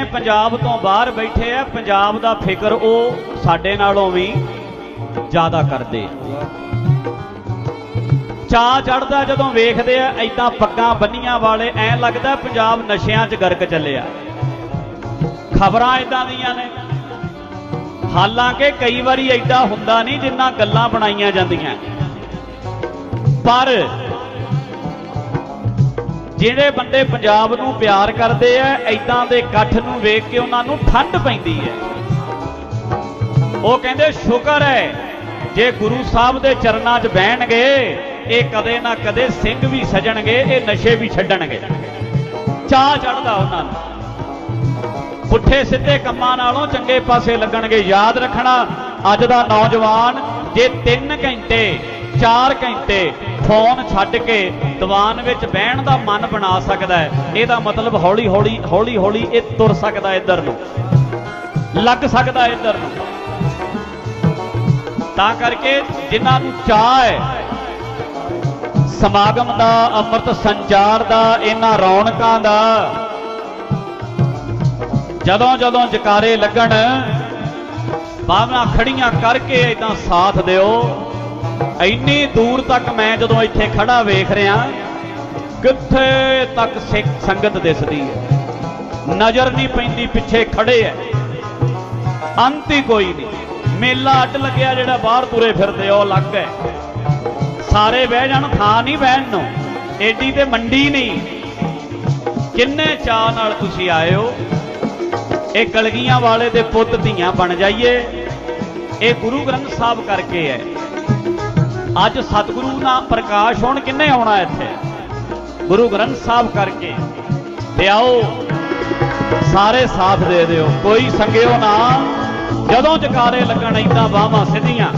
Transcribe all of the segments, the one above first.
ਇਹ ਪੰਜਾਬ ਤੋਂ ਬਾਹਰ ਬੈਠੇ ਆ, ਪੰਜਾਬ ਦਾ ਫਿਕਰ ਉਹ ਸਾਡੇ ਨਾਲੋਂ ਵੀ ਜ਼ਿਆਦਾ ਕਰਦੇ ਆ। ਚਾ ਚੜਦਾ ਜਦੋਂ ਵੇਖਦੇ ਆ ਐਦਾਂ ਪੱਗਾਂ ਬੰਨੀਆਂ ਵਾਲੇ, ਐ ਲੱਗਦਾ ਪੰਜਾਬ ਨਸ਼ਿਆਂ 'ਚ ਗਰਕ ਚੱਲਿਆ। ਖਬਰਾਂ ਐਦਾਂ ਦੀਆਂ ਨੇ। ਹਾਲਾਂਕਿ ਕਈ ਵਾਰੀ ਐਡਾ ਹੁੰਦਾ ਨਹੀਂ ਜਿੰਨਾ ਗੱਲਾਂ ਬਣਾਈਆਂ ਜਾਂਦੀਆਂ। ਪਰ ਜਿਹੜੇ ਬੰਦੇ ਪੰਜਾਬ ਨੂੰ ਪਿਆਰ ਕਰਦੇ ਆ ਐਦਾਂ ਦੇ ਇਕੱਠ ਨੂੰ ਵੇਖ ਕੇ ਉਹਨਾਂ ਨੂੰ ਠੰਡ ਪੈਂਦੀ ਹੈ। ਉਹ ਕਹਿੰਦੇ, ਸ਼ੁਕਰ ਹੈ, ਜੇ ਗੁਰੂ ਸਾਹਿਬ ਦੇ ਚਰਨਾਂ 'ਚ ਬਹਿਣਗੇ, ਇਹ ਕਦੇ ਨਾ ਕਦੇ ਸਿੰਘ ਵੀ ਸਜਣਗੇ, ਇਹ ਨਸ਼ੇ ਵੀ ਛੱਡਣਗੇ। ਚਾਹ ਚੜਦਾ ਉਹਨਾਂ ਨੂੰ। ਪੁੱਠੇ ਸਿੱਧੇ ਕੰਮਾਂ ਨਾਲੋਂ ਚੰਗੇ ਪਾਸੇ ਲੱਗਣਗੇ। ਯਾਦ ਰੱਖਣਾ, ਅੱਜ ਦਾ ਨੌਜਵਾਨ ਜੇ 3 ਘੰਟੇ 4 ਘੰਟੇ ਫੋਨ ਛੱਡ ਕੇ ਦੀਵਾਨ ਵਿੱਚ ਬਹਿਣ ਦਾ ਮਨ ਬਣਾ ਸਕਦਾ ਹੈ। ਇਹਦਾ ਮਤਲਬ ਹੌਲੀ ਹੌਲੀ ਹੌਲੀ ਹੌਲੀ ਇਹ ਤੁਰ ਸਕਦਾ ਇੱਧਰ ਨੂੰ। ਲੱਗ ਸਕਦਾ ਇੱਧਰ ਨੂੰ। ਤਾਂ ਕਰਕੇ ਜਿਨ੍ਹਾਂ ਨੂੰ ਚਾਹ ਹੈ, ਸਮਾਗਮ ਦਾ, ਅੰਮ੍ਰਿਤ ਸੰਚਾਰ ਦਾ, ਇਹਨਾਂ ਰੌਣਕਾਂ ਦਾ, ਜਦੋਂ ਜਦੋਂ ਜਕਾਰੇ ਲੱਗਣ ਬਾਹਾਂ ਖੜੀਆਂ ਕਰਕੇ ਇਦਾਂ ਸਾਥ ਦਿਓ। ਇੰਨੀ ਦੂਰ ਤੱਕ ਮੈਂ ਜਦੋਂ ਇੱਥੇ ਖੜਾ ਵੇਖ ਰਿਹਾ, ਕਿੱਥੇ ਤੱਕ ਸਿੱਖ ਸੰਗਤ ਦਿਸਦੀ ਹੈ? ਨਜ਼ਰ ਨਹੀਂ ਪੈਂਦੀ ਪਿੱਛੇ ਖੜੇ ਐ ਅੰਤ ਹੀ ਕੋਈ ਨਹੀਂ। ਮੇਲਾ ਅੱਡ ਲੱਗਿਆ ਜਿਹੜਾ ਬਾਹਰ ਤੁਰੇ ਫਿਰਦੇ ਉਹ ਲੱਗ ਹੈ। ਸਾਰੇ ਬਹਿ ਜਾਣ, ਥਾਂ ਨਹੀਂ ਬਹਿਣ ਨੂੰ। ਏਡੀ ਤੇ ਮੰਡੀ ਨਹੀਂ। ਕਿੰਨੇ ਚਾਹ ਨਾਲ ਤੁਸੀਂ ਆਏ ਹੋ? ਇਹ ਕਲਗੀਆਂ ਵਾਲੇ ਦੇ ਪੁੱਤ ਧੀਆਂ ਬਣ ਜਾਈਏ। ਇਹ ਗੁਰੂ ਗ੍ਰੰਥ ਸਾਹਿਬ ਕਰਕੇ ਹੈ ਅੱਜ ਸਤਿਗੁਰੂ ਨਾਲ ਪ੍ਰਕਾਸ਼ ਹੋਣ ਕਿੰਨੇ ਆਉਣਾ ਇੱਥੇ? ਗੁਰੂ ਗ੍ਰੰਥ ਸਾਹਿਬ ਕਰਕੇ। ਤੇ ਆਓ, ਸਾਰੇ ਸਾਥ ਦੇ ਦਿਓ। ਕੋਈ ਸੰਗਿਓ ਨਾ, ਜਦੋਂ ਜਕਾਰੇ ਲੱਗਣ, ਏਦਾਂ ਬਾਹਾਂ ਸਿੱਧੀਆਂ।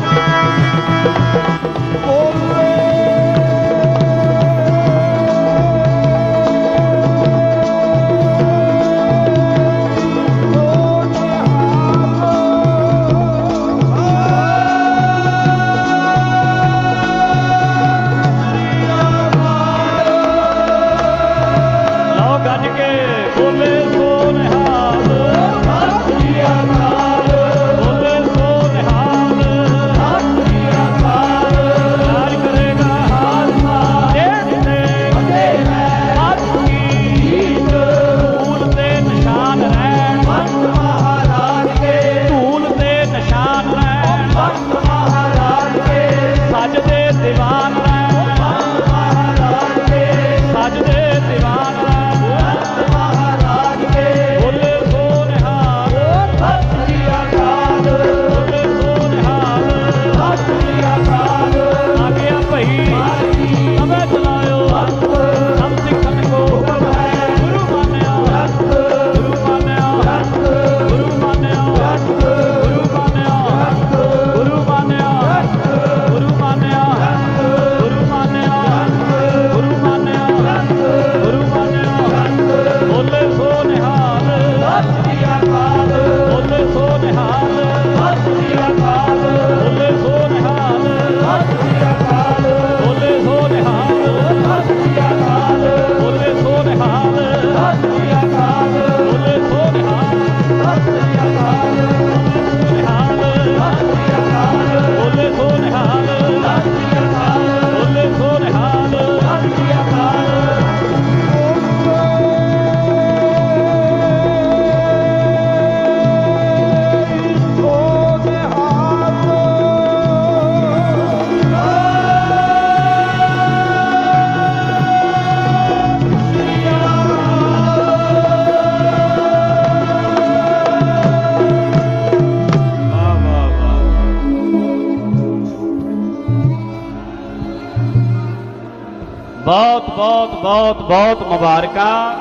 ਬਹੁਤ ਬਹੁਤ ਬਹੁਤ ਬਹੁਤ ਮੁਬਾਰਕਾਂ।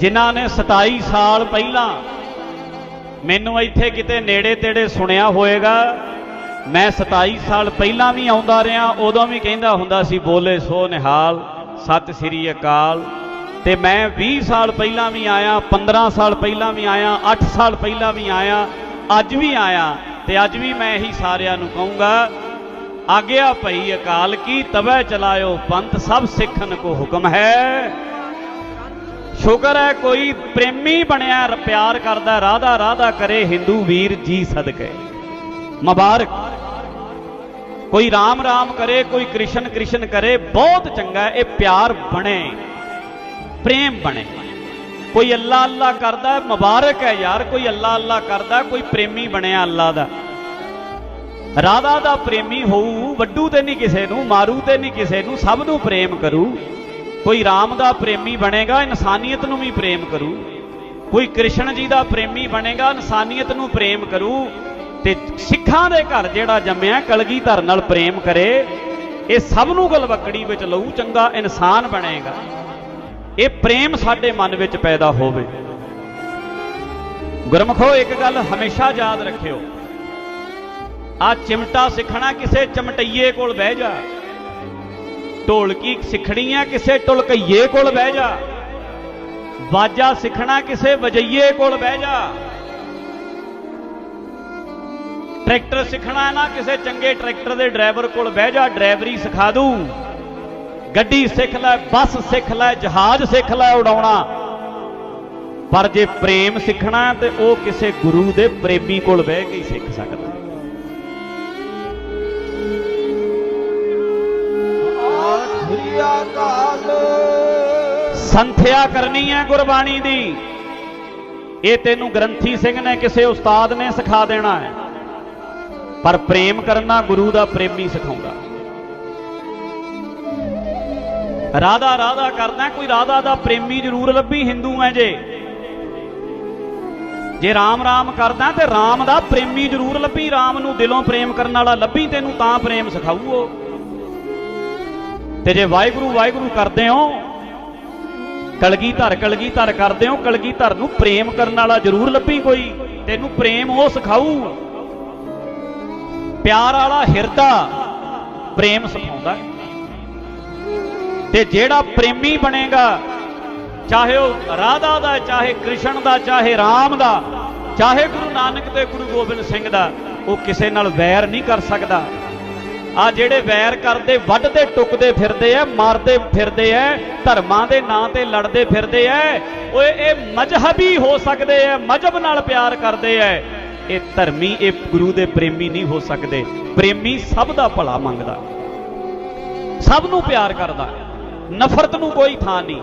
ਜਿਨ੍ਹਾਂ ਨੇ 27 ਸਾਲ ਪਹਿਲਾਂ ਮੈਨੂੰ ਇੱਥੇ ਕਿਤੇ ਨੇੜੇ ਤੇੜੇ ਸੁਣਿਆ ਹੋਵੇਗਾ ਮੈਂ 27 ਸਾਲ ਪਹਿਲਾਂ ਵੀ ਆਉਂਦਾ ਰਿਹਾ, ਉਦੋਂ ਵੀ ਕਹਿੰਦਾ ਹੁੰਦਾ ਸੀ, ਬੋਲੇ ਸੋ ਨਿਹਾਲ, ਸਤਿ ਸ੍ਰੀ ਅਕਾਲ। ਤੇ ਮੈਂ 20 ਸਾਲ ਪਹਿਲਾਂ ਵੀ ਆਇਆ 15 ਸਾਲ ਪਹਿਲਾਂ ਵੀ ਆਇਆ 8 ਸਾਲ ਪਹਿਲਾਂ ਵੀ ਆਇਆ, ਅੱਜ ਵੀ ਆਇਆ, ਤੇ ਅੱਜ ਵੀ ਮੈਂ ਇਹੀ ਸਾਰਿਆਂ ਨੂੰ ਕਹੂੰਗਾ आग्या पई अकाल की, तवै चलायो पंथ, सब सिखन को हुक्म है। शुक्र है कोई प्रेमी बनया, प्यार करता राधा राधा करे, हिंदू वीर जी सदके। मुबारक। कोई राम राम करे, कोई कृष्ण कृष्ण करे, बहुत चंगा ये प्यार बने, प्रेम बने। कोई अल्लाह अल्लाह करता मुबारक है यार, कोई अल्लाह अल्लाह करता कोई प्रेमी बनया, अल्लाह का ਰਾਧਾ ਦਾ ਪ੍ਰੇਮੀ ਹੋਊ, ਵੱਡੂ ਤੇ ਨਹੀਂ ਕਿਸੇ ਨੂੰ, ਮਾਰੂ ਤੇ ਨਹੀਂ ਕਿਸੇ ਨੂੰ, ਸਭ ਨੂੰ ਪ੍ਰੇਮ ਕਰੂ। ਕੋਈ ਰਾਮ ਦਾ ਪ੍ਰੇਮੀ ਬਣੇਗਾ, ਇਨਸਾਨੀਅਤ ਨੂੰ ਵੀ ਪ੍ਰੇਮ ਕਰੂ। ਕੋਈ ਕ੍ਰਿਸ਼ਨ ਜੀ ਦਾ ਪ੍ਰੇਮੀ ਬਣੇਗਾ, ਇਨਸਾਨੀਅਤ ਨੂੰ ਪ੍ਰੇਮ ਕਰੂ। ਤੇ ਸਿੱਖਾਂ ਦੇ ਘਰ ਜਿਹੜਾ ਜੰਮਿਆ ਕਲਗੀਧਰ ਨਾਲ ਪ੍ਰੇਮ ਕਰੇ, ਇਹ ਸਭ ਨੂੰ ਗਲਵਕੜੀ ਵਿੱਚ ਲਊ, ਚੰਗਾ ਇਨਸਾਨ ਬਣੇਗਾ। ਇਹ ਪ੍ਰੇਮ ਸਾਡੇ ਮਨ ਵਿੱਚ ਪੈਦਾ ਹੋਵੇ। ਗੁਰਮਖੋ, ਇੱਕ ਗੱਲ ਹਮੇਸ਼ਾ ਯਾਦ ਰੱਖਿਓ। ਆ ਚਿਮਟਾ ਸਿੱਖਣਾ ਕਿਸੇ ਚਮਟਈਏ ਕੋਲ ਬਹਿ ਜਾ। ਢੋਲਕੀ ਸਿੱਖਣੀ ਆ ਕਿਸੇ ਢੋਲਕਈਏ ਕੋਲ ਬਹਿ ਜਾ। ਵਾਜਾ ਸਿੱਖਣਾ ਕਿਸੇ ਵਜਈਏ ਕੋਲ ਬਹਿ ਜਾ। ਟਰੈਕਟਰ ਸਿੱਖਣਾ ਨਾ ਕਿਸੇ ਚੰਗੇ ਟਰੈਕਟਰ ਦੇ ਡਰਾਈਵਰ ਕੋਲ ਬਹਿ ਜਾ, ਡਰਾਈਵਰੀ ਸਿਖਾ ਦੂ। ਗੱਡੀ ਸਿੱਖ ਲੈ, ਬੱਸ ਸਿੱਖ ਲੈ, ਜਹਾਜ਼ ਸਿੱਖ ਲੈ ਉਡਾਉਣਾ। ਪਰ ਜੇ ਪ੍ਰੇਮ ਸਿੱਖਣਾ ਹੈ ਤੇ ਉਹ ਕਿਸੇ ਗੁਰੂ ਦੇ ਪ੍ਰੇਮੀ ਕੋਲ ਬਹਿ ਕੇ ਹੀ ਸਿੱਖ ਸਕਦਾ। ਸੰਥਿਆ ਕਰਨੀ ਹੈ ਗੁਰਬਾਣੀ ਦੀ। ਇਹ ਤੈਨੂੰ ਗ੍ਰੰਥੀ ਸਿੰਘ ਨੇ ਕਿਸੇ ਉਸਤਾਦ ਨੇ ਸਿਖਾ ਦੇਣਾ ਹੈ। ਪਰ ਪ੍ਰੇਮ ਕਰਨਾ ਗੁਰੂ ਦਾ ਪ੍ਰੇਮੀ ਸਿਖਾਉਂਦਾ। ਰਾਧਾ ਰਾਧਾ ਕਰਦਾ, ਕੋਈ ਰਾਧਾ ਦਾ ਪ੍ਰੇਮੀ ਜ਼ਰੂਰ ਲੱਭੀ, ਹਿੰਦੂ ਹੈ ਜੇ। ਜੇ ਰਾਮ ਰਾਮ ਕਰਦਾ ਤੇ ਰਾਮ ਦਾ ਪ੍ਰੇਮੀ ਜ਼ਰੂਰ ਲੱਭੀ, ਰਾਮ ਨੂੰ ਦਿਲੋਂ ਪ੍ਰੇਮ ਕਰਨ ਵਾਲਾ ਲੱਭੀ, ਤੈਨੂੰ ਤਾਂ ਪ੍ਰੇਮ ਸਿਖਾਊ ਉਹ। ਤੇ ਜੇ ਵਾਹਿਗੁਰੂ ਵਾਹਿਗੁਰੂ ਕਰਦੇ ਹੋ ਕਲਗੀ ਧਰ ਕਲਗੀ ਧਰ ਕਰਦੇ ਹੋ ਕਲਗੀ ਧਰ ਨੂੰ ਪ੍ਰੇਮ ਕਰਨ ਵਾਲਾ ਜ਼ਰੂਰ ਲੱਭੀ ਕੋਈ, ਤੈਨੂੰ ਪ੍ਰੇਮ ਉਹ ਸਿਖਾਊ। ਪਿਆਰ ਵਾਲਾ ਹਿਰਦਾ ਪ੍ਰੇਮ ਸਿਖਾਉਂਦਾ ਤੇ ਜਿਹੜਾ ਪ੍ਰੇਮੀ ਬਣੇਗਾ, ਚਾਹੇ ਉਹ ਰਾਧਾ ਦਾ, ਚਾਹੇ ਕ੍ਰਿਸ਼ਨ ਦਾ, ਚਾਹੇ ਰਾਮ ਦਾ, ਚਾਹੇ ਗੁਰੂ ਨਾਨਕ ਤੇ ਗੁਰੂ ਗੋਬਿੰਦ ਸਿੰਘ ਦਾ, ਉਹ ਕਿਸੇ ਨਾਲ ਵੈਰ ਨਹੀਂ ਕਰ ਸਕਦਾ। ਆ ਜਿਹੜੇ ਵੈਰ ਕਰਦੇ, ਵੱਢਦੇ, ਟੁੱਕਦੇ ਫਿਰਦੇ ਆ ਮਾਰਦੇ ਫਿਰਦੇ ਆ ਧਰਮਾਂ ਦੇ ਨਾਂ ਤੇ ਲੜਦੇ ਫਿਰਦੇ ਆ ਓਏ, ਇਹ ਮਜਹਬੀ ਹੋ ਸਕਦੇ ਆ ਮਜਹਬ ਨਾਲ ਪਿਆਰ ਕਰਦੇ ਆ ਇਹ ਧਰਮੀ, ਇਹ ਗੁਰੂ ਦੇ ਪ੍ਰੇਮੀ ਨਹੀਂ ਹੋ ਸਕਦੇ। ਪ੍ਰੇਮੀ ਸਭ ਦਾ ਭਲਾ ਮੰਗਦਾ। ਸਭ ਨੂੰ ਪਿਆਰ ਕਰਦਾ। ਨਫ਼ਰਤ ਨੂੰ ਕੋਈ ਥਾਂ ਨਹੀਂ।